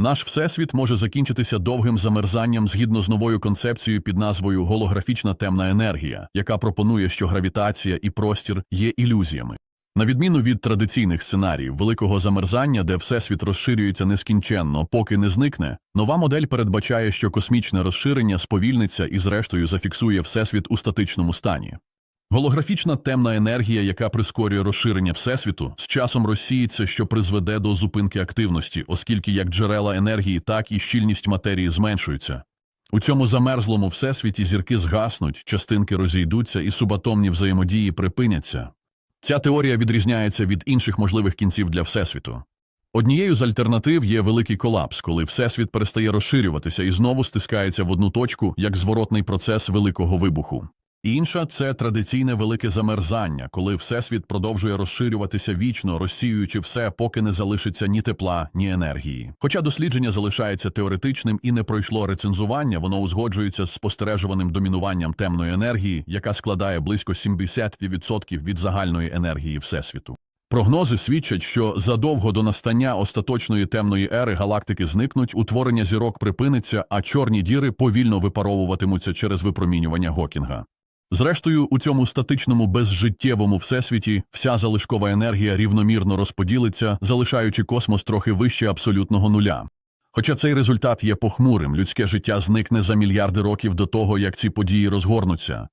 Наш всесвіт може закінчитися довгим замерзанням згідно з новою концепцією під назвою голографічна темна енергія, яка пропонує, що гравітація і простір є ілюзіями. На відміну від традиційних сценаріїв великого замерзання, де всесвіт розширюється нескінченно, поки не зникне, нова модель передбачає, що космічне розширення сповільниться і зрештою зафіксує всесвіт у статичному стані. Голографічна темна енергія, яка прискорює розширення всесвіту, з часом розсіється, що призведе до зупинки активності, оскільки як джерела енергії, так і щільність матерії зменшуються. У цьому замерзлому всесвіті зірки згаснуть, частинки розійдуться і субатомні взаємодії припиняться. Ця теорія відрізняється від інших можливих кінців для всесвіту. Однією з альтернатив є великий колапс, коли всесвіт перестає розширюватися і знову стискається в одну точку, як зворотний процес великого вибуху. Інша це традиційне велике замерзання, коли всесвіт продовжує розширюватися вічно, розсіюючи все, поки не залишиться ні тепла, ні енергії. Хоча дослідження залишається теоретичним і не пройшло рецензування, воно узгоджується з спостережуваним домінуванням темної енергії, яка складає близько 70% від загальної енергії всесвіту. Прогнози свідчать, що задовго до настання остаточної темної ери галактики зникнуть, утворення зірок припиниться, а чорні діри повільно випаровуватимуться через випромінювання Гокінга. Зрештою, у цьому статичному безжиттєвому всесвіті вся залишкова енергія рівномірно розподілиться, залишаючи космос трохи вище абсолютного нуля. Хоча цей результат є похмурим, людське життя зникне за мільярди років до того, як ці події розгорнуться.